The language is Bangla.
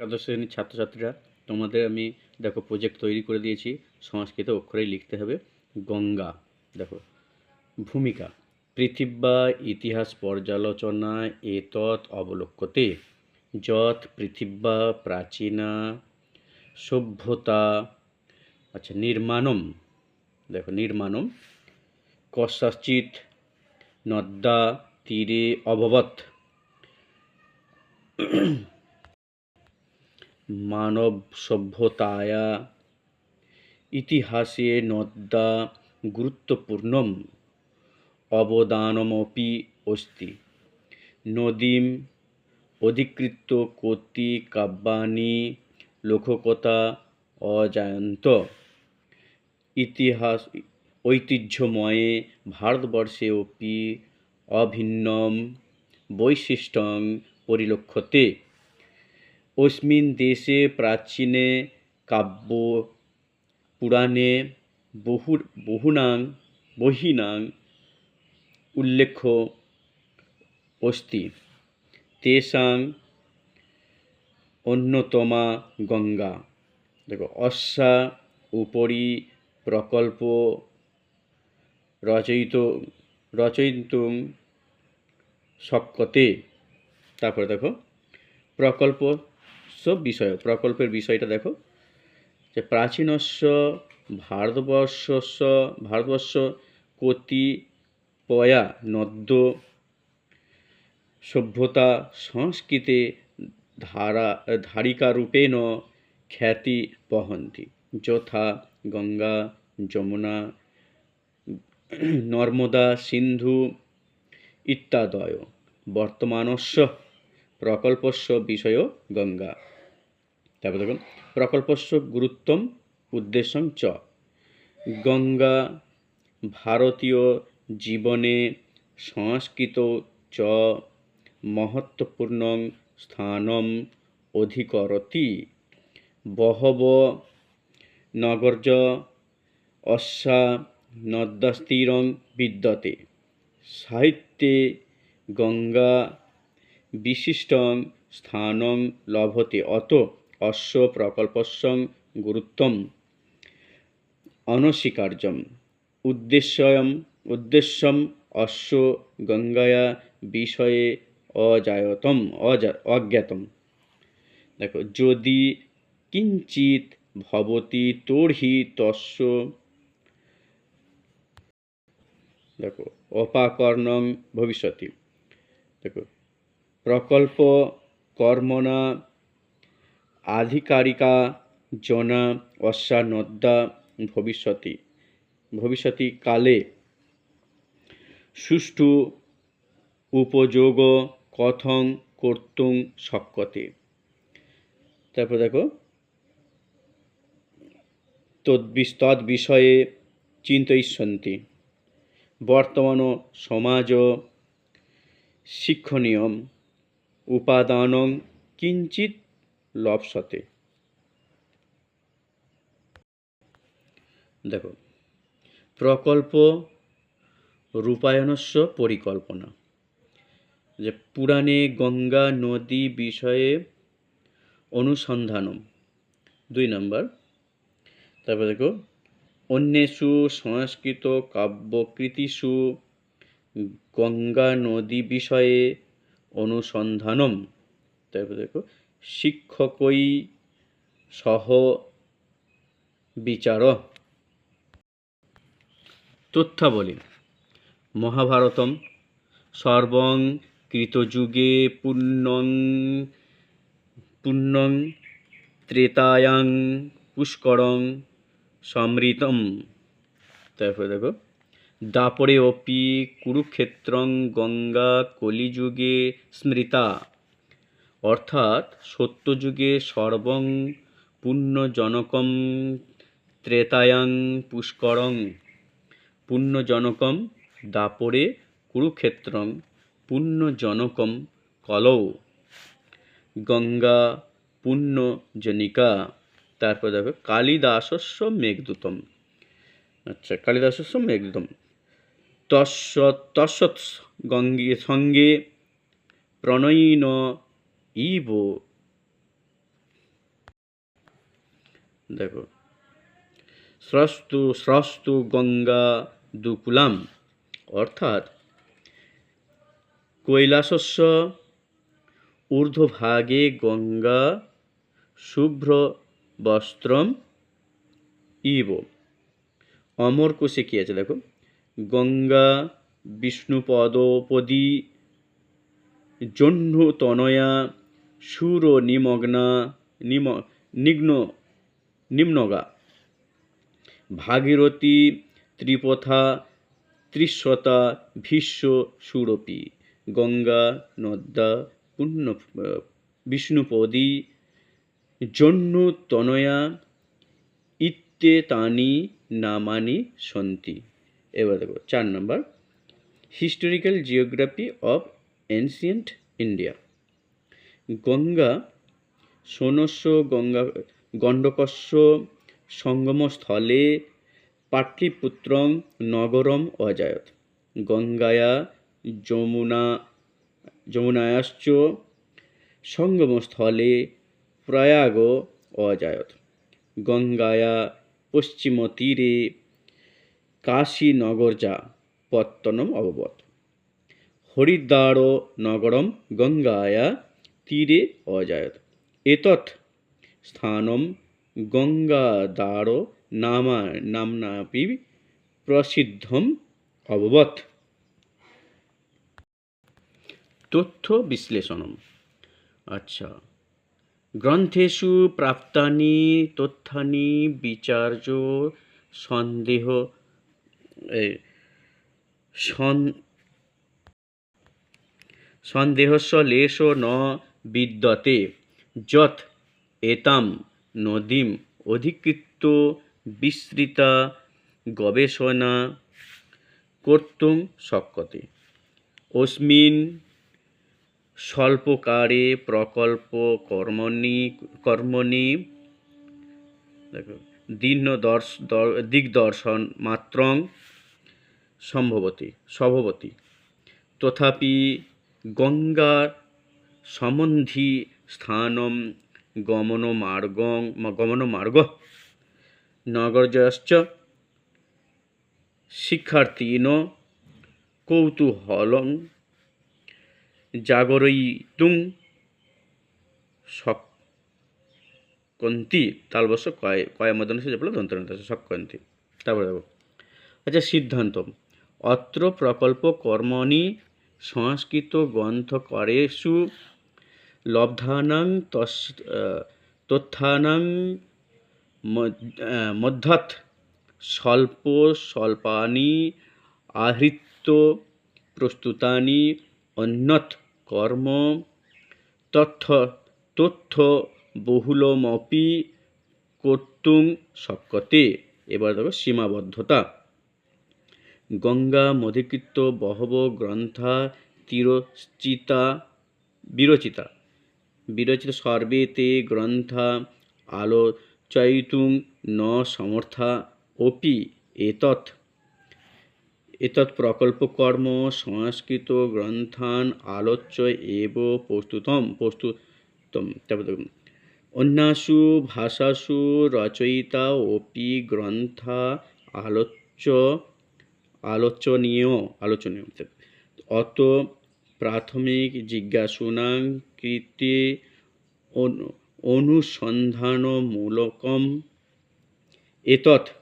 একাদশ শ্রেণির ছাত্রছাত্রীরা, তোমাদের আমি দেখো প্রজেক্ট তৈরি করে দিয়েছি, সংস্কৃত অক্ষরেই লিখতে হবে, গঙ্গা, দেখো, ভূমিকা পৃথিব্যা ইতিহাস পর্যালোচনা এতৎ অবলক্ষতে যৎ পৃথিব্যা প্রাচীনা, সভ্যতা আচ্ছা নির্মাণম, দেখো, নির্মাণম কস্যচিৎ নদ্যা, তীরে অভবৎ মানব সভ্যতায়া ইতিহাসে নদ্যা গুরুত্বপূর্ণম। অবদানমপি অস্তি। নদীম অধিকৃত্য কোটি কাব্যানি লোককথা অজায়ন্ত। ইতিহাস ঐতিহ্যময়ে ভারতবর্ষে অপি অভিন্নম বৈশিষ্ট্যং পরিলক্ষতে। অস্মিন দেশে, প্রাচীনে, কাব্য পুরাণে বহু, বহুনাং, বহিনাং উল্লেখ্য অস্তি তেসাং অন্যতমা গঙ্গা। দেখো, অশ্বা উপরি প্রকল্প রচয়িত রচয়িত শক্কতে তারপরে দেখো, প্রকল্প বিষয় প্রকল্পের বিষয়টা দেখো। যে প্রাচীনস্য, ভারতবর্ষস্য, ভারতবর্ষ কতিপয়া নদ্য, সভ্যতা, সংস্কৃতে ধারা ধারিকারূপেণ খ্যাতি, বহন্তি। যথা, গঙ্গা, যমুনা, নর্মদা, সিন্ধু ইত্যাদয়। বর্তমানস্য প্রকল্পস্য বিষয় গঙ্গা। তারপর দেখুন, প্রকল্পস্য গুরুত্বম উদ্দেশ্যং চ। গঙ্গা ভারতীয় জীবনে সংস্কৃত চ মহত্বপূর্ণ স্থানম অধিকরতি। বহব নগর্য অশ্বা নদ্যাস্তীরং বিদ্যতে। সাহিত্যে গঙ্গা বিশিষ্টং স্থানং লভতে, অত অশ্ব প্রকল্পস্যং গুরুত্বম অনস্বীকার্যম। উদ্দেশ্যম উদ্দেশ্যম অশ্ব গঙ্গায়া বিষয়ে অজায়তম, অজা, অজ্ঞাতম। দেখো, যদি কিঞ্চিত ভবতি তর্হি তস্য, দেখো, অপাকর্ণং ভবিষ্যতি। দেখো প্রকল্প কর্মণা আধিকারিকা জনা অশ্বা নদ্যা ভবিষ্যতি ভবিষ্যতি কালে সুষ্ঠু উপযোগ কথং কর্তুং শক্যতে তারপর দেখো তদ্বিষ তদ্বিষয়ে চিন্তয়িষ্যন্তি, বর্তমান সমাজ শিক্ষণীয়ম। উপাদানং কিঞ্চিত লপ্সতে দেখো, প্রকল্প রূপায়ণস্য পরিকল্পনা। যে পুরাণে গঙ্গা নদী বিষয়ে অনুসন্ধানম, দুই নম্বর। তারপর দেখো, অন্যেষু সংস্কৃত কাব্যকৃতিষু গঙ্গা নদী বিষয়ে অনুসন্ধানম। তারপর দেখো, শিক্ষকই সহ বিচার। তথ্যাবলী। মহাভারতম সর্বং কৃতযুগে পুণ্যং পুণ্যং ত্রেতায়াং পুষ্করং সমৃতম। তারপরে দেখো দাপরে অপি কুরুক্ষেত্রং গঙ্গা কলিযুগে স্মৃতা। অর্থাৎ সত্যযুগে সর্বং পুণ্যজনকম ত্রেতায়াং পুষ্করং। পুণ্যজনকম দাপরে কুরুক্ষেত্রং পুণ্যজনকম কলৌ গঙ্গা পুণ্যজনিকা। তারপর দেখো কালিদাসস্য মেঘদূতম। আচ্ছা কালিদাসস্য মেঘদূতম। তৎসৎ তৎসৎ গঙ্গে, সঙ্গে প্রণয়ীন ইব। দেখো, স্রস্তু স্রস্তু গঙ্গা দুকুলাম, অর্থাৎ কৈলাসস্য ঊর্ধ্বভাগে গঙ্গা শুভ্র বস্ত্রম ইব। অমর কোষে কী আছে দেখো? গঙ্গা বিষ্ণুপদপদী, জহ্নু তনয়া, সুর নিমগ্না, নিম, নিগ্ন, নিম্নগা। ভাগীরথী, ত্রিপথা, ত্রিশতা, ভীষ্ম, সুরপি। গঙ্গা নদ্যা পুণ্য, বিষ্ণুপদী, জহ্নু তনয়া, ইত্যেতানি, নামানি, সন্তি। এবার দেখো, চার নম্বর। Historical geography of ancient India Ganga, সোনস্য Ganga, গণ্ডকস্য সঙ্গমস্থলে পাটলিপুত্রং নগরম অজায়ত। গঙ্গায়া যমুনা, যমুনায়াশ্চ সঙ্গমস্থলে প্রয়াগ অজায়ত। গঙ্গায়া পশ্চিমতীরে কাশীনগরজা পত্তনম অববত হরিদ্বার নগরম গঙ্গায়া তীরে অজায়ত। এতৎ স্থানম গঙ্গাদার নামা নামনাপি প্রসিদ্ধম অববত তথ্য বিশ্লেষণম। আচ্ছা গ্রন্থেষু প্রাপ্তানি, তথ্যানি, বিচার্য, সন্দেহ সন- সন্দেহস্য লেশ ন বিদ্যতে, যৎ এতাম নদীম অধিকৃত্য বিস্তৃতা গবেষণা কর্তুম শক্যতে অস্মিন স্বল্পকারে প্রকল্প কর্মণি কর্মণি দীর্ঘ দর্শ দিগদর্শন মাত্রং সম্ভবতী, স্বভবতী। তথাপি গঙ্গার সম্বন্ধী স্থানম গমনমার্গং, গমনমার্গ নগরজশ্চ শিক্ষার্থীন কৌতূহলং জাগরয়িতুং শক্কন্তি। তালবস্য কয় কয় মদন সে বলে দন্তরন্ত শক্কন্তি। তারপরে দেখো। আচ্ছা সিদ্ধান্ত অত্র প্রকল্প কর্মণি সংস্কৃত গ্রন্থকারেষু লব্ধানাং তস তথ্যানাং মধ্য- আহ, মধ্যাৎ স্বল্প স্বল্পানি আহৃত্য প্রস্তুতানি অন্যৎ কর্ম তথ্য তথ্য বহুলমপি কর্তুং শক্যতে এবার দেখো সীমাবদ্ধতা। গঙ্গা মধিকৃত বহব গ্রন্থা তিরচিতা বিরচিতা। বিরচিত সর্বে তে গ্রন্থা আলোচয়িতুং ন সমর্থা অপি এতৎ। এতৎ প্রকল্পকর্ম সংস্কৃত গ্রন্থান আলোচ্য এব প্রস্তুতম প্রস্তুতম। অন্যাসু ভাষাসু রচয়িতা অপি গ্রন্থা আলোচ্য আলোচনীয় আলোচনীয় অত প্রাথমিক জিজ্ঞাসুনাং কৃতি অনু- অনুসন্ধানমূলকম এতৎ